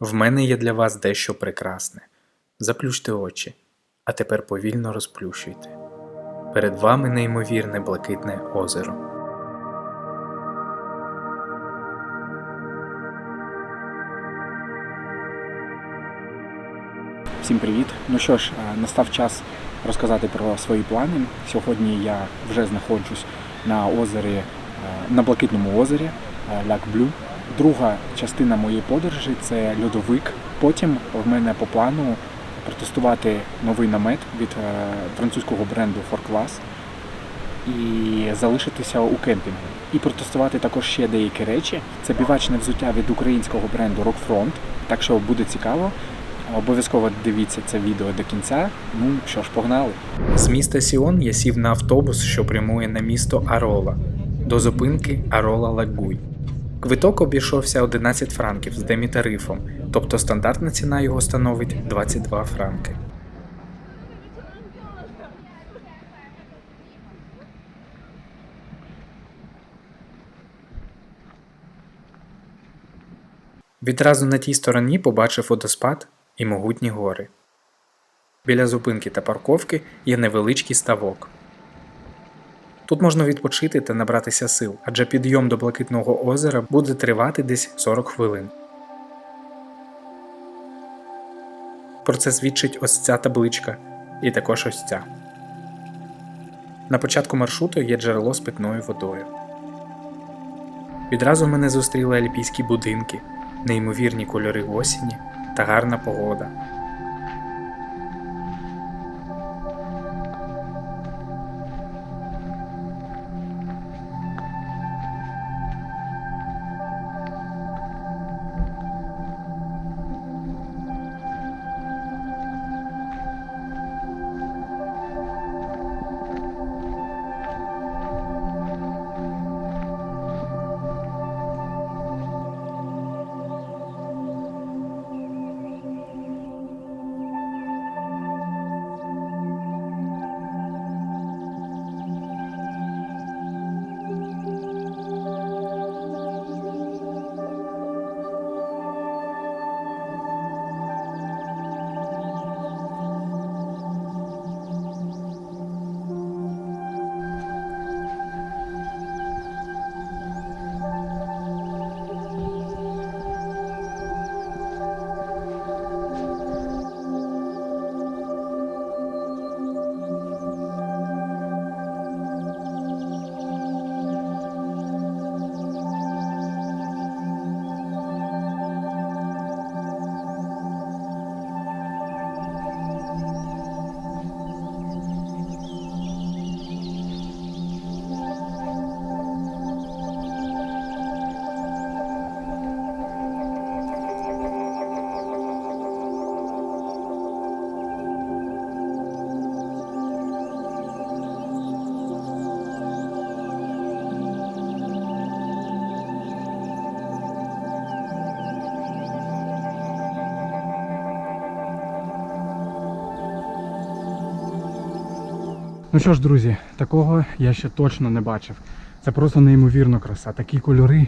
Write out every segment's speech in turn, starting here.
В мене є для вас дещо прекрасне. Заплющте очі, а тепер повільно розплющуйте. Перед вами неймовірне блакитне озеро. Всім привіт! Ну що ж, е, настав час розказати про свої плани. Сьогодні я вже знаходжусь на озері, е, на блакитному озері Ляк Блю. Друга частина моєї подорожі це льодовик. Потім в мене по плану протестувати новий намет від е, французького бренду Class і залишитися у кемпінгу. І протестувати також ще деякі речі. Це бівачне взуття від українського бренду Rockfront. Так що буде цікаво. Обов'язково дивіться це відео до кінця. Ну що ж, погнали. З міста Сіон я сів на автобус, що прямує на місто Арола, до зупинки Арола Лагуй. Квиток обійшовся 11 франків з демітарифом, тобто стандартна ціна його становить 22 франки. Відразу на тій стороні побачив водоспад і могутні гори. Біля зупинки та парковки є невеличкий ставок. Тут можна відпочити та набратися сил, адже підйом до Блакитного озера буде тривати десь 40 хвилин. Про це свідчить ось ця табличка, і також ось ця. На початку маршруту є джерело з питною водою. Відразу мене зустріли альпійські будинки, неймовірні кольори осені та гарна погода. Ну що ж, друзі, такого я ще точно не бачив. Це просто неймовірно краса. Такі кольори,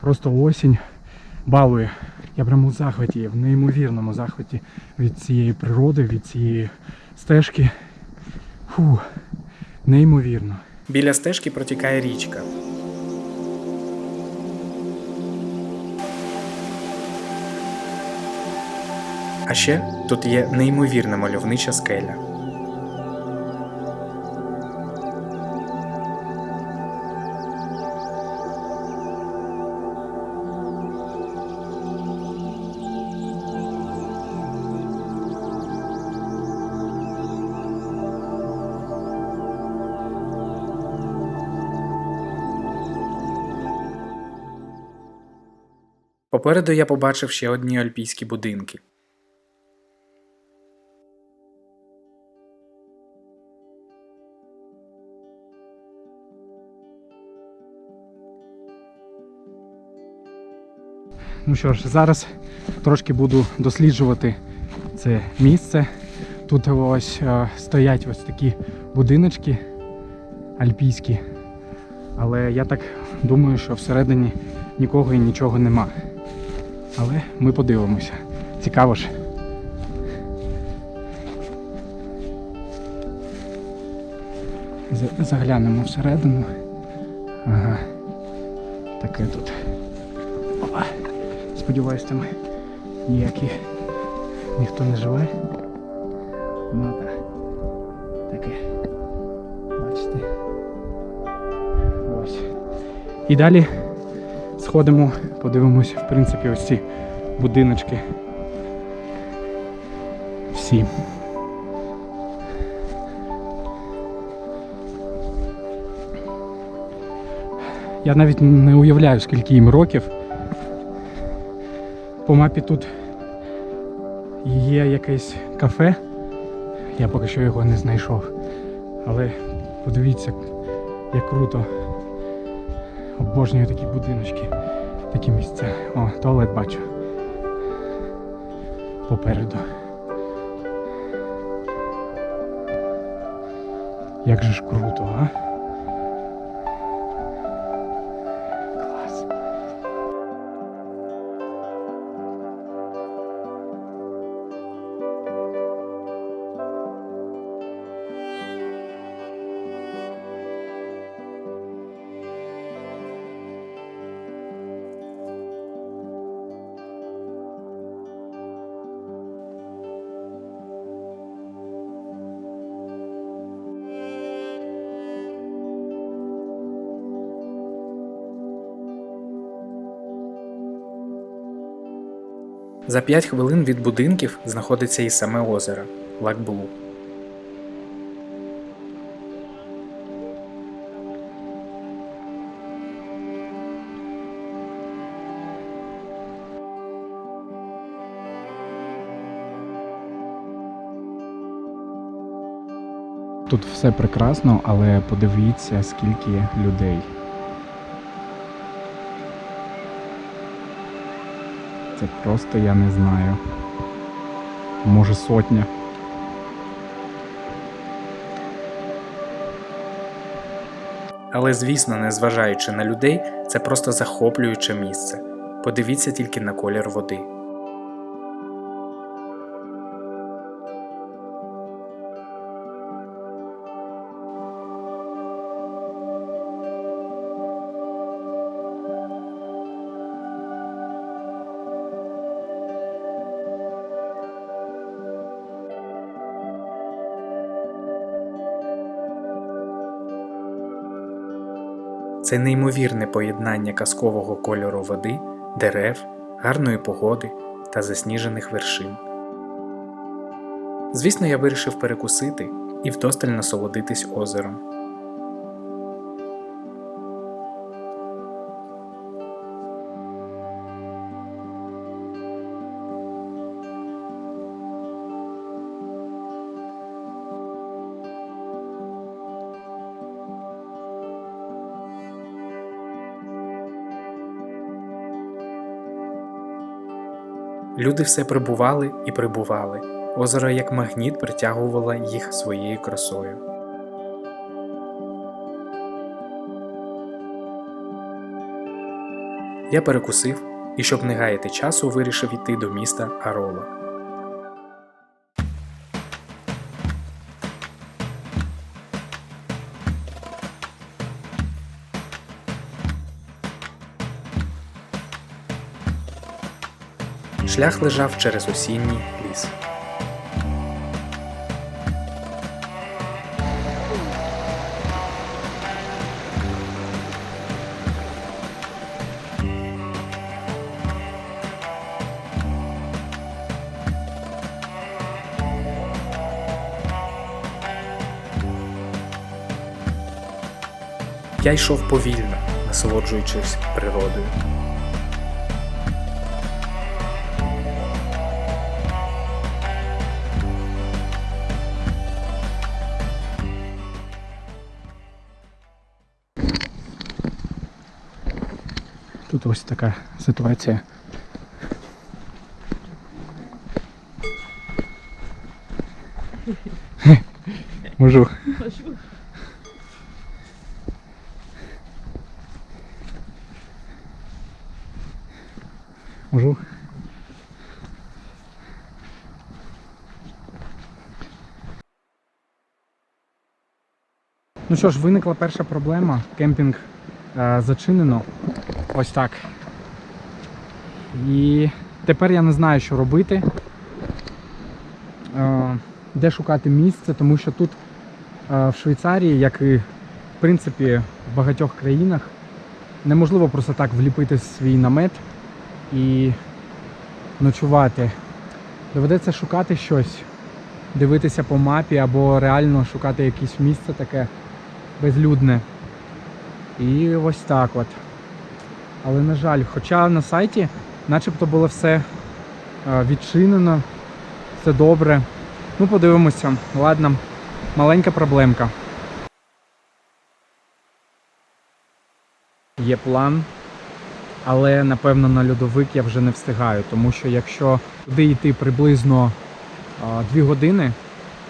просто осінь балує. Я прямо у захваті, в неймовірному захваті від цієї природи, від цієї стежки. Фу, неймовірно. Біля стежки протікає річка. А ще тут є неймовірна мальовнича скеля. Попереду я побачив ще одні альпійські будинки. Ну що ж, зараз трошки буду досліджувати це місце. Тут ось е, стоять ось такі будиночки альпійські. Але я так думаю, що всередині нікого і нічого нема. Але ми подивимося. Цікаво ж. Заглянемо всередину. Ага. Таке тут. Опа. Сподіваюсь, там ніякі ніхто не живе. Ну так. Таке. Бачите. Ось. І далі сходимо, подивимось, в принципі, ось ці будиночки. Всі. Я навіть не уявляю, скільки їм років. По мапі тут є якесь кафе. Я поки що його не знайшов. Але подивіться, як круто. Обожнюю такі будиночки, такі місця. О, туалет бачу. Попереду. Як же ж круто, а? За 5 хвилин від будинків знаходиться і саме озеро Лакблу. Тут все прекрасно, але подивіться, скільки людей. Це просто я не знаю. Може сотня. Але, звісно, незважаючи на людей, це просто захоплююче місце. Подивіться тільки на колір води. Це неймовірне поєднання казкового кольору води, дерев, гарної погоди та засніжених вершин. Звісно, я вирішив перекусити і вдосталь насолодитись озером. Люди все прибували і прибували. Озеро як магніт притягувало їх своєю красою. Я перекусив і, щоб не гаяти часу, вирішив йти до міста Арола. Шлях лежав через осінній ліс. Я йшов повільно, насолоджуючись природою. ось така ситуація. Можу. Можу. Ну що ж, виникла перша проблема. Кемпінг е, зачинено. Ось так. І тепер я не знаю, що робити. Е, де шукати місце, тому що тут е, в Швейцарії, як і в принципі в багатьох країнах, неможливо просто так вліпити свій намет і ночувати. Доведеться шукати щось, дивитися по мапі або реально шукати якесь місце таке безлюдне. І ось так от. Але на жаль, хоча на сайті начебто було все е, відчинено, все добре. Ну, подивимося. Ладно, маленька проблемка. Є план, але напевно на льодовик я вже не встигаю, тому що якщо туди йти приблизно 2 години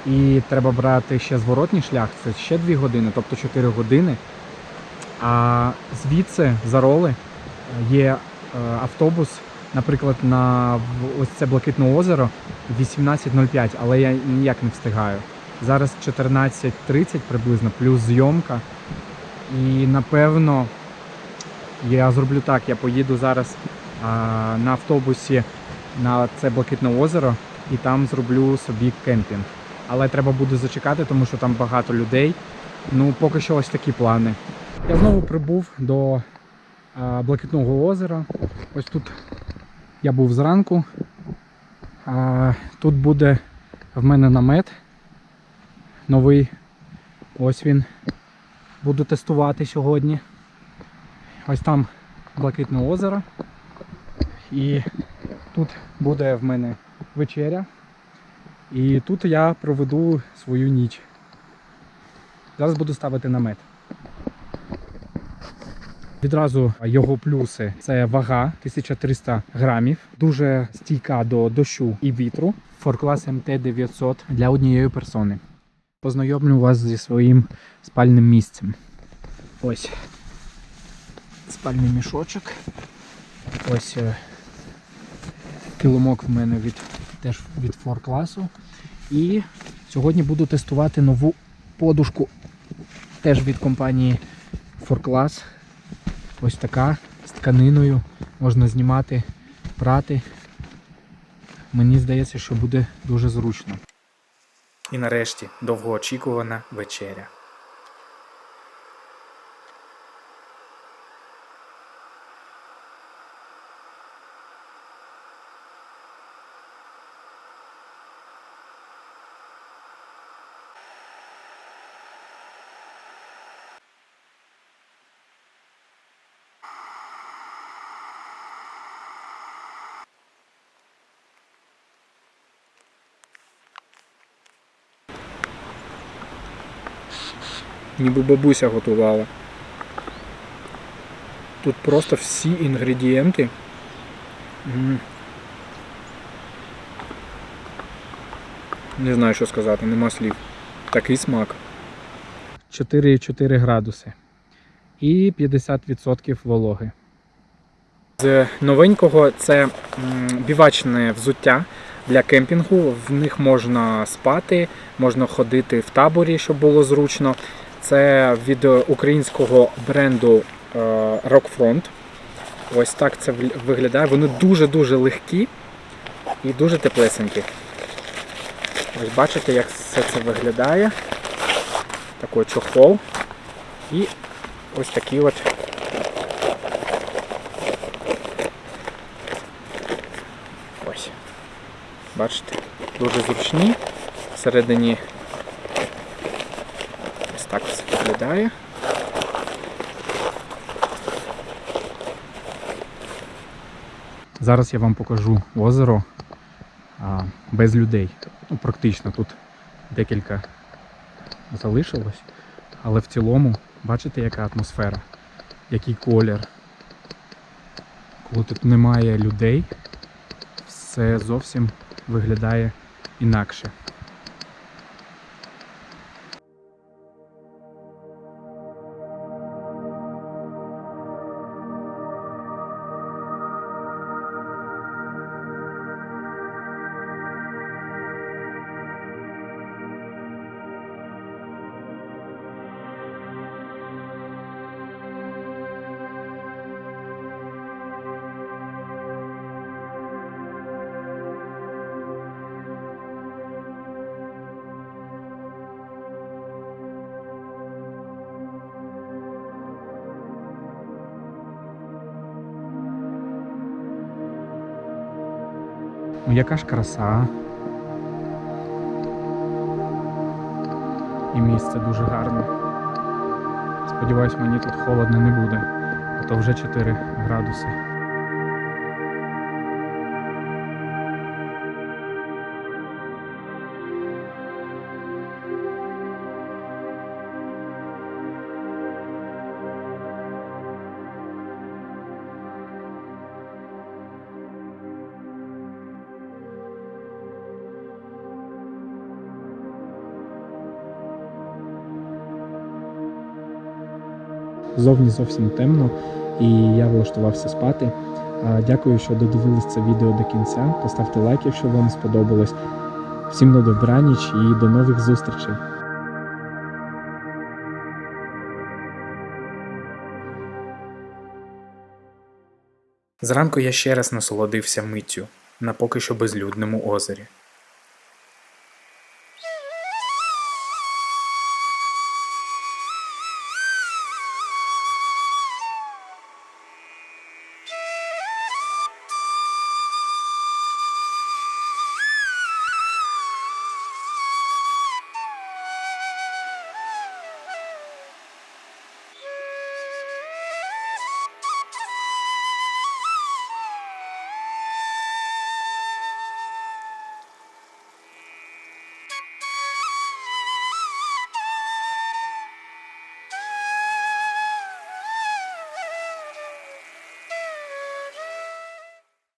і треба брати ще зворотній шлях, це ще 2 години, тобто 4 години. А звідси за роли є е, автобус, наприклад, на ось це Блакитне озеро 18.05, але я ніяк не встигаю. Зараз 14.30 приблизно, плюс зйомка. І напевно я зроблю так, я поїду зараз а, на автобусі на це Блакитне озеро і там зроблю собі кемпінг. Але треба буде зачекати, тому що там багато людей. Ну, поки що ось такі плани. Я знову прибув до Блакитного озера. Ось тут я був зранку. Тут буде в мене намет. Новий. Ось він. Буду тестувати сьогодні. Ось там Блакитне озеро. І тут буде в мене вечеря. І тут я проведу свою ніч. Зараз буду ставити намет. Відразу його плюси це вага 1300 грамів, дуже стійка до дощу і вітру. Форклас МТ-900 для однієї персони. Познайомлю вас зі своїм спальним місцем. Ось спальний мішочок. Ось е, килимок в мене від теж від фор-класу. І сьогодні буду тестувати нову подушку теж від компанії Форклас. Ось така з тканиною. Можна знімати, прати. Мені здається, що буде дуже зручно. І нарешті довгоочікувана вечеря. Ніби бабуся готувала. Тут просто всі інгредієнти. Не знаю, що сказати, нема слів. Такий смак. 4,4 градуси. І 50% вологи. З новенького це бівачне взуття для кемпінгу. В них можна спати, можна ходити в таборі, щоб було зручно. Це від українського бренду е, Rockfront. Ось так це виглядає. Вони дуже-дуже легкі і дуже теплесенькі. Ось бачите, як все це виглядає. Такий чохол. І ось такі от Ось. Бачите, дуже зручні. Всередині ось так все виглядає. Зараз я вам покажу озеро а, без людей. Ну, практично тут декілька залишилось. Але в цілому, бачите, яка атмосфера, який колір. Коли тут немає людей, все зовсім виглядає інакше. Ну, яка ж краса. І місце дуже гарне. Сподіваюсь, мені тут холодно не буде, а то вже 4 градуси. Зовні зовсім темно, і я влаштувався спати. Дякую, що додивились це відео до кінця. Поставте лайк, якщо вам сподобалось. Всім на добраніч і до нових зустрічей. Зранку я ще раз насолодився миттю на поки що безлюдному озері.